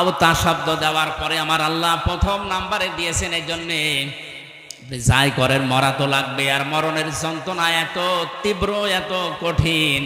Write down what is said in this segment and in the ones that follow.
মাউতা শব্দ দেওয়ার পরে আমার আল্লাহ প্রথম নাম্বারে দিয়েছেন এই জন্যে। যাই করেন, মরা তো লাগবে, আর মরণের যন্ত্রণা এত তীব্র, এত কঠিন।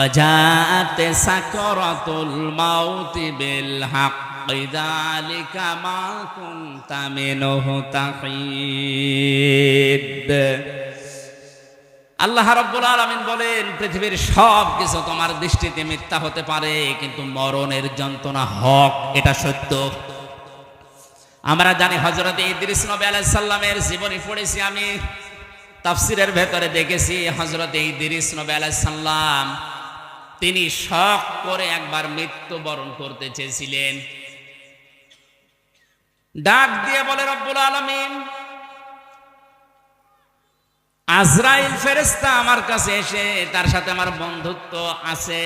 অজাতে সাকরাতুল মাউতি বিল হাক যালিকা মা কুনতা মিনহু তাহিদ। আল্লাহ রাব্বুল আলামিন বলেন, পৃথিবীর সব কিছু তোমার দৃষ্টিতে মিথ্যা হতে পারে, কিন্তু মরণের যন্ত্রণা হক, এটা সত্য। আমরা জানি হজরত ইদ্রিস নবী আলাইহিস সালামের জীবনী পড়েছি আমি, তাফসিরের ভেতরে দেখেছি হজরত ইদ্রিস নবী আলাইহিস সালাম, তিনি শখ করে একবার মৃত্যুবরণ করতে চেয়েছিলেন। ডাক দিয়ে বলে, রব্বুল আলামিন আজরাইল ফেরেস্তা আমার কাছে এসে তার সাথে আমার বন্ধুত্ব আছে।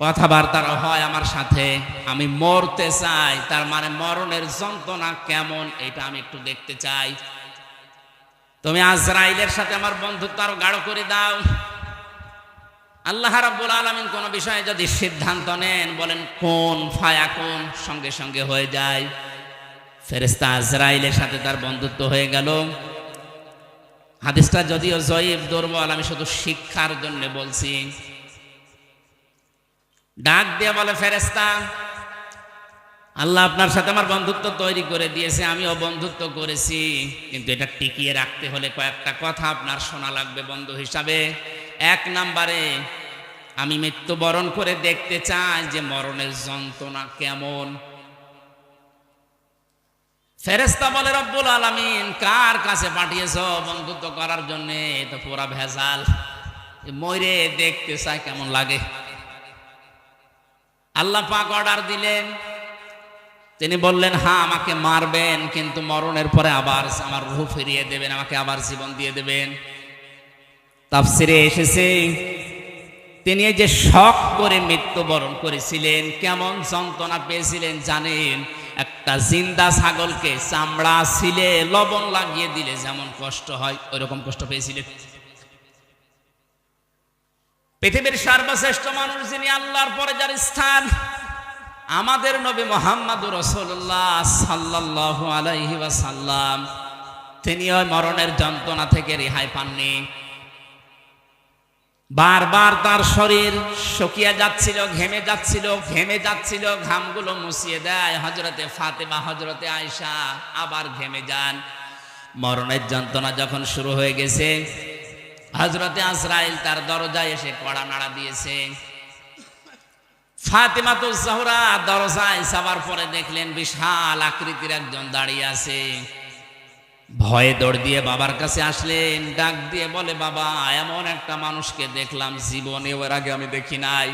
কথাবার্তা হয় আমার সাথে। আমি মরতে চাই, তার মানে মরণের যন্ত্রণা কেমন এটা আমি একটু দেখতে চাই। তুমি আজরাইলের সাথে আমার বন্ধুত্ব আরও গাঢ় করে দাও। আল্লাহ রাব্বুল আলামিন কোন বিষয়ে যদি সিদ্ধান্ত নেন, বলেন কোন ফায়া কোন সঙ্গে সঙ্গে হয়ে যায়। ফেরেস্তা আজরাইলের সাথে তার বন্ধুত্ব হয়ে গেল। হাদিসটা যদিও জয়ীব দুর্বল, আমি শুধু শিক্ষার জন্য বলছি। ডাক দিয়ে বলে ফেরেস্তা আল্লাহ আপনার সাথে আমার বন্ধুত্ব তৈরি করে দিয়েছে, আমিও বন্ধুত্ব করেছি। কিন্তু এটা টিকিয়ে রাখতে হলে কয়েকটা কথা আপনার শোনা লাগবে বন্ধু হিসাবে। এক নাম্বারে, আমি মৃত্যুবরণ করে দেখতে চাই যে মরণের যন্ত্রণা কেমন। ফেরেস্তা বলে, রব্বুল আলামিন, কার কাছে পাঠিয়েছ বন্ধুত্ব করার জন্য? তো পুরা ভেজাল। ময়রে দেখতে চাই কেমন লাগে। আল্লাহ পাক অর্ডার দিলেন। তিনি বললেন হ্যাঁ আমাকে মারবেন, কিন্তু মরণের পরে আবার আমার রূহ ফিরিয়ে দেবেন, আমাকে আবার জীবন দিয়ে দেবেন। তাফসিরে এসেছে, তিনি যে শখ করে মৃত্যুবরণ করেছিলেন, কেমন যন্ত্রণা পেয়েছিলেন জানেন? একটা জিন্দা ছাগলকে চামড়া ছিলে, লবণ লাগিয়ে দিলে যেমন কষ্ট হয়, ওইরকম কষ্ট পেয়েছিলেন পৃথিবীর সর্বশ্রেষ্ঠ মানুষ যিনি আল্লাহর পরে যার স্থান, আমাদের নবী মোহাম্মদ রসুল্লাহ সাল্লাহ আলাইহি সাল্লাম তিনি ওই মরণের যন্ত্রণা থেকে রেহাই পাননি। বারবার তার শরীর শুকিয়ে যাচ্ছিল, ঘেমে যাচ্ছিল ঘেমে যাচ্ছিল, ঘামগুলো মুছিয়ে দেয়। হজরতে ফাতেমা হজরতে আয়সা আবার ঘেমে যান। মরণের যন্ত্রণা যখন শুরু হয়ে গেছে হজরতে আজরাইল তার দরজায় এসে কড়া নাড়া দিয়েছে। ফাতেমা তো জাহরা দরজায় যাওয়ার পরে দেখলেন বিশাল আকৃতির একজন দাঁড়িয়ে আছে। ভয়ে দৌড় দিয়ে বাবার কাছে আসলেন, ডাক দিয়ে বলে, বাবা, এমন একটা মানুষকে দেখলাম জীবনে, ওর আগে আমি দেখি নাই।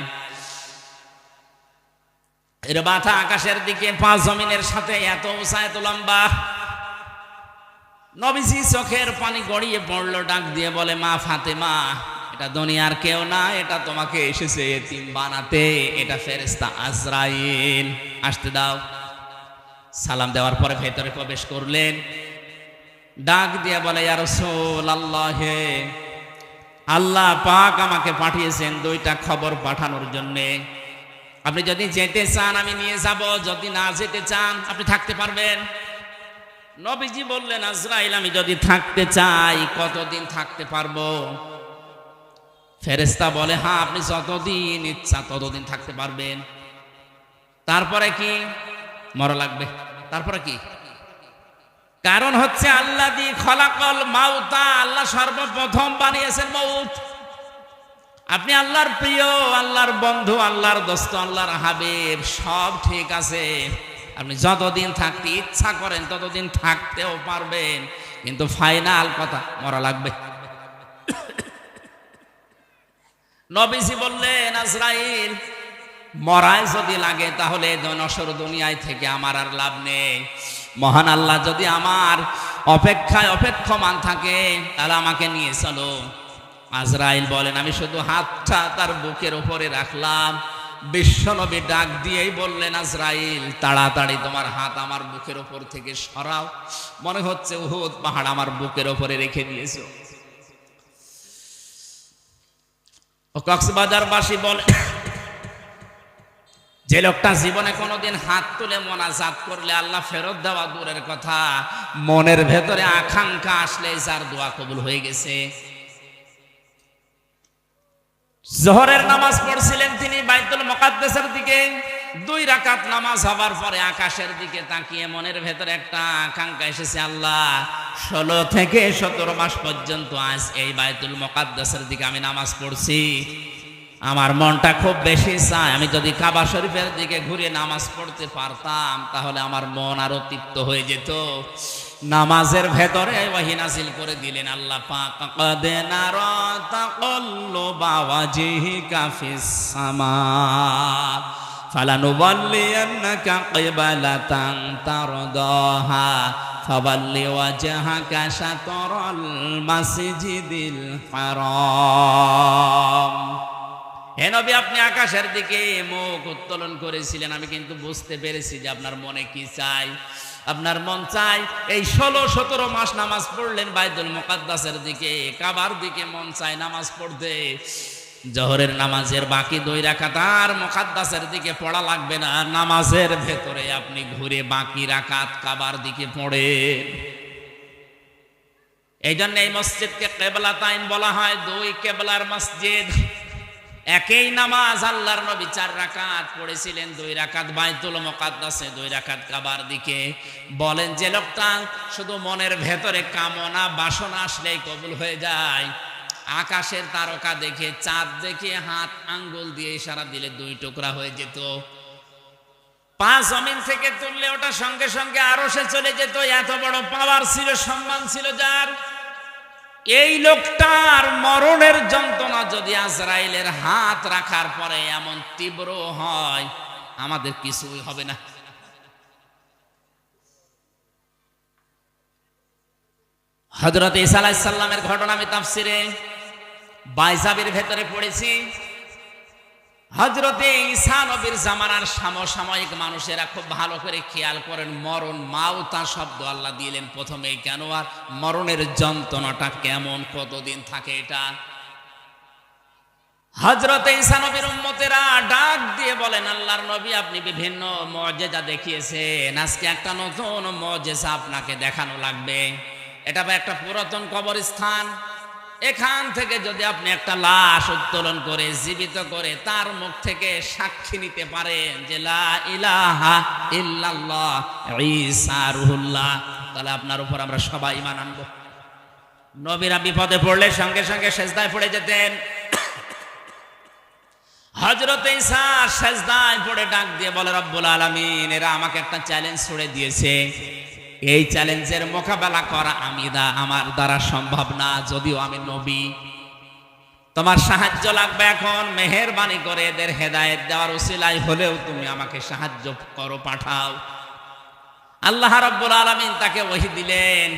এর মাথা আকাশের দিকে পাঁচ জমিনের সাথে, এত উঁচা, এত লম্বা। নবীজি চোখের পানি গড়িয়ে পড়ল, ডাক দিয়ে বলে, মা ফাতেমা, এটা দুনিয়ার কেউ না, এটা তোমাকে এসেছে এতিম বানাতে, এটা ফেরেস্তা আজরাইল। আসতে দাও। সালাম দেওয়ার পরে ভেতরে প্রবেশ করলেন। ডাক দিয়ে বলে রাসূল আল্লাহ আল্লাহ পাক আমাকে পাঠিয়েছেন দুইটা খবর পাঠানোর জন্য। আপনি যদি যেতে চান, আমি নিয়ে যাব। যদি না যেতে চান, আপনি থাকতে পারবেন। নবীজি বললেন, আজরাইল, আমি যদি থাকতে চাই, কতদিন থাকতে পারব? ফেরেস্তা বলে হ্যাঁ আপনি যতদিন ইচ্ছা ততদিন থাকতে পারবেন। তারপরে কি? মরা লাগবে। তারপরে কি? কারণ হচ্ছে আল্লাহ দি খলাকল মাউতা, আল্লাহ সর্বপ্রথম বানিয়েছেন মৌত আপনি আল্লাহর প্রিয়, আল্লাহর বন্ধু, আল্লাহর দোস্ত, আল্লাহর হাবিব, সব ঠিক আছে। আপনি যতদিন থাকতে ইচ্ছা করেন, ততদিন থাকতেও পারবেন। কিন্তু ফাইনাল কথা, মরা লাগবে। নবীজি বললেন, আজরাইল, মরায় যদি লাগে তাহলে নসর দুনিয়ায় থেকে আমার আর লাভ নেই। মহান আল্লাহ যদি আমার অপেক্ষায় অপেক্ষমান থাকে, তাহলে আমাকে নিয়ে চলো। আজরাইল বলেন, আমি শুধু হাতটা তার বুকের উপরে রাখলাম। বিশ্বনবী ডাক দিয়েই বললেন, আজরাইল, তাড়াতাড়ি তোমার হাত আমার বুকের ওপর থেকে সরাও। মনে হচ্ছে উহুদ পাহাড় আমার বুকের ওপরে রেখে দিয়েছ। কক্সবাজারবাসী বলে যে লোকটা জীবনে কোনোদিন হাত তুলে মোনাজাত করলে আল্লাহ ফেরত দেওয়া দূরের কথা, মনের ভেতরে আকাঙ্ক্ষা আসলে যার দোয়া কবুল হয়ে গেছে। জোহরের নামাজ পড়ছিলেন তিনি বাইতুল মুকাদ্দাসের দিকে। দুই রাকাত নামাজ হবার পরে আকাশের দিকে তাকিয়ে মনের ভেতরে একটা আকাঙ্ক্ষা এসেছে, আল্লাহ, ষোলো থেকে সতেরো মাস পর্যন্ত আজ এই বাইতুল মুকাদ্দাসের দিকে আমি নামাজ পড়ছি। আমার মনটা খুব বেশি চায়। আমি যদি কাবা শরীফের দিকে ঘুরে নামাজ পড়তে পারতাম, তাহলে আমার মন আরও তৃপ্ত হয়ে যেত। নামাজের ভেতরে ওয়াহি নাসিল করে দিলেন, আল্লাহ পাক ফালানুবাল্লিয়ান্নাকা কিবালাতান তারদাহা। ফাবাল্লি ওয়াজহাকা শাতরাল মাসজিদিল হারাম। হেনবি আপনি আকাশের দিকে মুখ উত্তোলন করেছিলেন। আমি কিন্তু বুঝতে পেরেছি যে আপনার মনে কি চাই। আপনার মন চাই এই ষোলো, সতেরো মাস নামাজ পড়লেন বাইদুল মোকাদ্দাসের দিকে, কাবার দিকে মন চাই নামাজ পড়তে। জহরের নামাজের বাকি দুই রাখাতার মোকাদ্দাসের দিকে পড়া লাগবে না। নামাজের ভেতরে আপনি ঘুরে বাকি রাখাত কাবার দিকে পড়ে এই জন্য এই মসজিদকে কেবলা তাইন বলা হয়, দুই কেবলার মসজিদ। একই নামাজ আল্লাহর নবী চার রাকাত পড়েছিলেন, দুই রাকাত বাইতুল মুকাদ্দাসে, দুই রাকাত কাবার দিকে। বলেন, যে লোকটা শুধু মনের ভেতরে কামনা, বাসনা আসলেই কবুল হয়ে যায়। আকাশের তারকা দেখে, চাঁদ দেখে, হাত আঙ্গুল দিয়ে ইশারা দিলে দুই টুকরা হয়ে যেত। পাঁচ জমিন থেকে তুললে ওটা সঙ্গে সঙ্গে আরও সে চলে যেত। এত বড় পাওয়ার ছিল, সম্মান ছিল যার। এই লোকটার মরণের যন্ত্রণা যদি আজরাইলের হাত রাখার পরে এমন তীব্র হয়, আমাদের কিছুই হবে না। হজরত ইসা আলাহিসাল্লামের ঘটনা আমি তাফসিরে বাইজাবির ভেতরে পড়েছি। হজরতে ঈসা নবীর জামানার সমসাময়িক মানুষেরা খুব ভালো করে খেয়াল করেন, মরণ মাউতা শব্দ আল্লাহ দিলেন প্রথমে কেন আর মরণের যন্ত্রণাটা কেমন, কতদিন থাকে এটা? হজরত ঈসা নবীর উম্মতেরা ডাক দিয়ে বলেন, আল্লাহর নবী আপনি বিভিন্ন মজেজা দেখিয়েছেন, আজকে একটা নতুন মজেজা আপনাকে দেখানো লাগবে। এটা বা একটা পুরাতন কবরস্থান এখান থেকে যদি আপনি একটা লাশ উত্তোলন করে, জীবিত করে, তার মুখ থেকে সাক্ষী নিতে পারেন যে তাহলে আপনার উপর আমরা সবাই ইমান আনব। নবীরা বিপদে পড়লে সঙ্গে সঙ্গে সেজদায় পড়ে যেতেন। হজরত ঈসা সেজদায় পড়ে ডাক দিয়ে বলে, রব্বুল আলামিন, এরা আমাকে একটা চ্যালেঞ্জ ছুড়ে দিয়েছে। এই চ্যালেঞ্জের মোকাবেলা করা আমি দা আমার দ্বারা সম্ভব না, যদিও আমি নবী। তোমার সাহায্য লাগবে এখন, মেহেরবানি করে এদের হেদায়েত দেওয়ার উসিলাই হলেও তুমি আমাকে সাহায্য করো, পাঠাও। আল্লাহ রাব্বুল আলামিন তাকে ওহি দিলেন,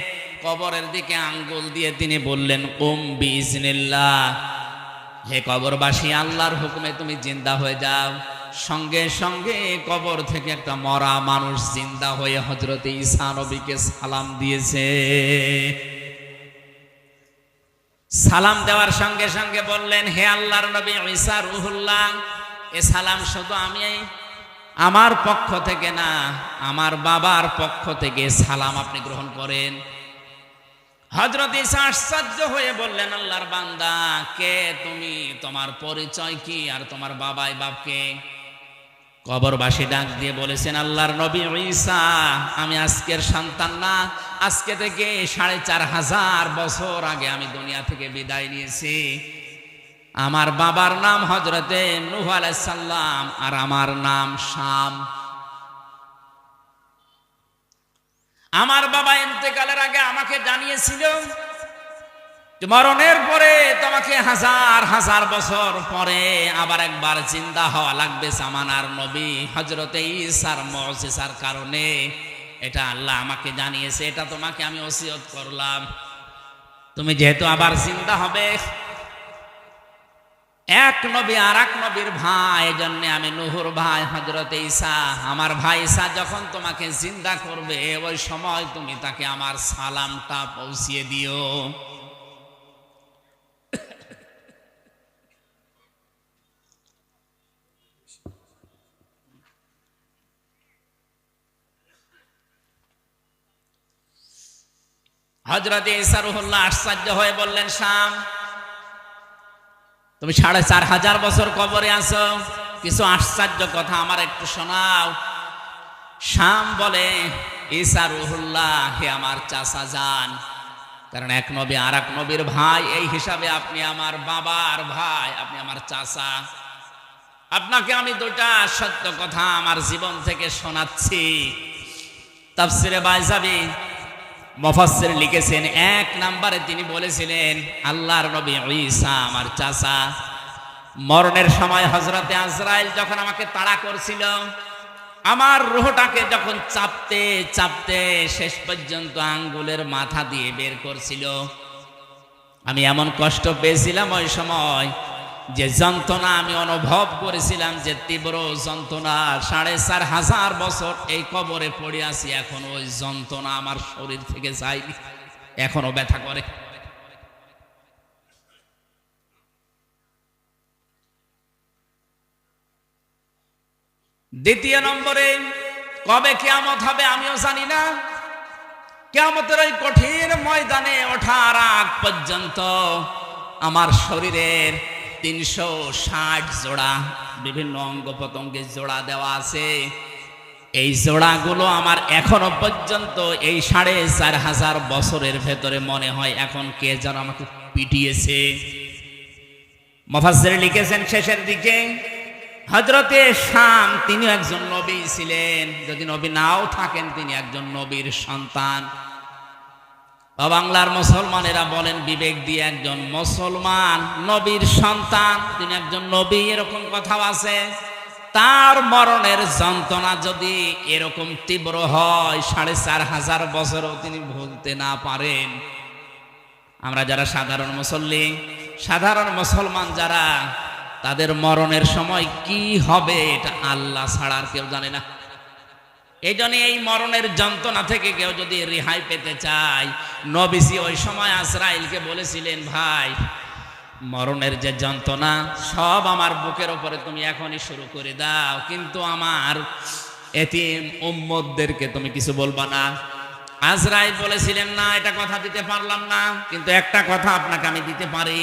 কবরের দিকে আঙ্গুল দিয়ে তিনি বললেন কুম বিজনিল্লাহ হে কবরবাসী, আল্লাহর হুকুমে তুমি জিন্দা হয়ে যাও। সঙ্গে সঙ্গে কবর থেকে একটা মরা মানুষ জিন্দা হয়ে হজরতে ঈসা নবীকে সালাম দিয়েছে। সালাম দেওয়ার সঙ্গে সঙ্গে বললেন, হে আল্লাহর নবী ঈসা রুহুল্লাহ, এ সালাম শুধু আমি, আমার পক্ষ থেকে না, আমার বাবার পক্ষ থেকে সালাম আপনি গ্রহণ করেন। হজরত ঈসা আশ্চর্য হয়ে বললেন, আল্লাহর বান্দা, কে তুমি? তোমার পরিচয় কি? আর তোমার বাবাই বাপকে? কবরবাসী ডাক দিয়ে বলেছেন, আল্লাহর নবী ঈসা, আমি আজকের সন্তান না। আজকে থেকে সাড়ে চার হাজার বছর আগে আমি দুনিয়া থেকে বিদায় নিয়েছি। আমার বাবার নাম হজরতে নুহ আলাইসাল্লাম আর আমার নাম শাম। আমার বাবা ইন্তেকালের আগে আমাকে জানিয়েছিল মরণের পরে তোমাকে হাজার হাজার বছর পরে আবার একবার জিন্দা হওয়া লাগবে জামানার নবী হজরতে ঈসার মজিসার কারণে। এটা আল্লাহ আমাকে জানিয়েছে, এটা তোমাকে আমি ওসিয়ত করলাম। তুমি যেহেতু আবার জিন্দা হবে, এক নবী আর এক নবীর ভাই জন্য আমি নুহুর ভাই হজরত ঈসা, আমার ভাই ঈসা যখন তোমাকে জিন্দা করবে, ওই সময় তুমি তাকে আমার সালামটা পৌঁছিয়ে দিও। হজরত ইসারুহুল্লাহ আশ্চর্য হয়ে বললেন, শাম, তুমি সাড়ে চার হাজার বছর কবরে আছো। কিছু আশ্চর্য কথা আমার একটু শোনাও। শাম বলে ঈসা রুহুল্লাহ হে আমার চাচা যান কারণ এক নবী আর এক নবীর ভাই, এই হিসাবে আপনি আমার বাবার ভাই, আপনি আমার চাচা। আপনাকে আমি দুটা সত্য কথা আমার জীবন থেকে শোনাচ্ছি। তাফসিরে বাইজাবি মফাসসির লিখেছেন, এক নাম্বারে তিনি বলেছিলেন, আল্লাহর নবী ঈসা আমার চাচা। মরণের সময় হজরতে আজরাইল যখন আমাকে তাড়া করছিল, আমার রুহটাকে যখন চাপতে চাপতে শেষ পর্যন্ত আঙ্গুলের মাথা দিয়ে বের করছিল, আমি এমন কষ্ট পেয়েছিলাম ওই সময় যে যন্ত্রণা আমি অনুভব করেছিলাম যে তীব্র যন্ত্রণা, সাড়ে চার হাজার বছর এই কবরে পড়ে আছি, এখন ওই যন্ত্রণা আমার শরীর থেকে যায়নি, এখনও ব্যথা করে। দ্বিতীয় নম্বরে, কবে কেয়ামত হবে আমিও জানি না। কেয়ামতের ওই কঠিন ময়দানে ওঠার আগ পর্যন্ত আমার শরীরের তিনশো ষাট জোড়া, বিভিন্ন অঙ্গ প্রত্যঙ্গে জোড়া দেওয়া আছে। এই জোড়াগুলো আমার এখনও পর্যন্ত এই সাড়ে চার হাজার বছরের ভেতরে মনে হয়, এখন কে যেন আমাকে পিটিয়েছে। মফাসের লিখেছেন শেষের দিকে হজরতে শাম তিনি একজন নবী ছিলেন। যদি নবী নাও থাকেন, তিনি একজন নবীর সন্তান। বাংলার মুসলমানেরা বলেন, বিবেক দিয়ে একজন মুসলমান নবীর সন্তান, তিনি একজন নবী, এরকম কথাও আছে। তার মরণের যন্ত্রণা যদি এরকম তীব্র হয়, সাড়ে চার হাজার বছরও তিনি ভুলতে না পারেন। আমরা যারা সাধারণ মুসল্লি, সাধারণ মুসলমান যারা, তাদের মরণের সময় কি হবে, এটা আল্লাহ ছাড়া আর কেউ জানে না। এই জন্য এই মরণের যন্ত্রণা থেকে কেউ যদি রেহাই পেতে চায় নবিসি ওই সময় আসরাইলকে বলেছিলেন, ভাই, মরণের যে যন্ত্রণা, সব আমার বুকের ওপরে তুমি এখনই শুরু করে দাও। কিন্তু আমার এতিম উম্মদদেরকে তুমি কিছু বলবা না। আজরাইল বলেছিলেন, না, এটা কথা দিতে পারলাম না, কিন্তু একটা কথা আপনাকে আমি দিতে পারি।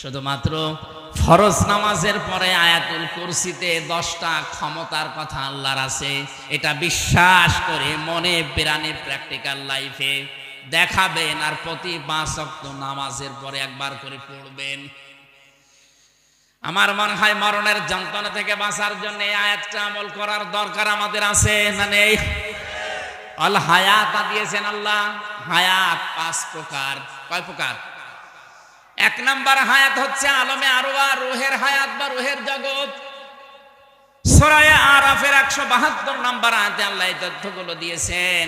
শুধুমাত্র ফরজ নামাজের পরে আয়াতুল কুরসিতে দশটা ক্ষমতার কথা আল্লাহর আছে, এটা বিশ্বাস করে মনে প্রাণে প্র্যাকটিক্যাল লাইফে দেখাবেন আর প্রতি পাঁচ অক্ট নামাজের পরে একবার করে পড়বেন। আমার মনে হয় মরণের যন্ত্রণা থেকে বাঁচার জন্য আয়াতটা আমল করার দরকার আমাদের আছে না নেই? অল হায়াত দিয়েছেন আল্লাহ। হায়াত পাঁচ প্রকার। কয় প্রকার? এক নাম্বার হায়াত হচ্ছে আলমে আরোয়া রোহের হায়াত বা রোহের জগৎ। সরায় আরাফের একশো বাহাত্তর নাম্বার আয়াতে আল্লাহ এই তথ্যগুলো দিয়েছেন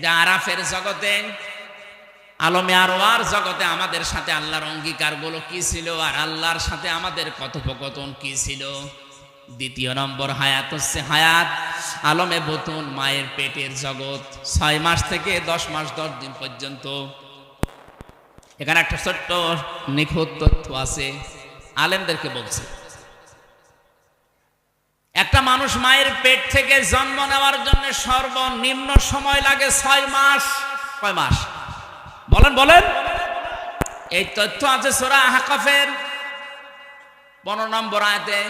যে আরাফের জগতে, আলমে আরোয়ার জগতে আমাদের সাথে আল্লাহর অঙ্গীকারগুলো কি ছিল আর আল্লাহর সাথে আমাদের কথোপকথন কি ছিল? দ্বিতীয় নম্বর হায়াত হচ্ছে হায়াত, আলমে বতুন, মায়ের পেটের জগৎ। ছয় মাস থেকে দশ মাস, দশ দিন পর্যন্ত এখানে একটা ছোট্ট নিখুঁত তথ্য আছে। আলেমদেরকে বলছে, একটা মানুষ মায়ের পেট থেকে জন্ম নেওয়ার জন্য সর্বনিম্ন সময় লাগে ছয় মাস। কয় মাস? বলেন বলেন। এই তথ্য আছে সোরা হাকাফের পনেরো নম্বর আয়তে।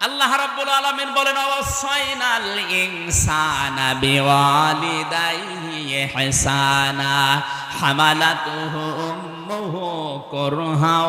আল্লাহ রাব্বুল আলামিন বলেন ওয়াসাইনাল ইনসানা বিওয়ালিদাইহি ইহসানা হামালাতুহু উম্মুহু কুরহা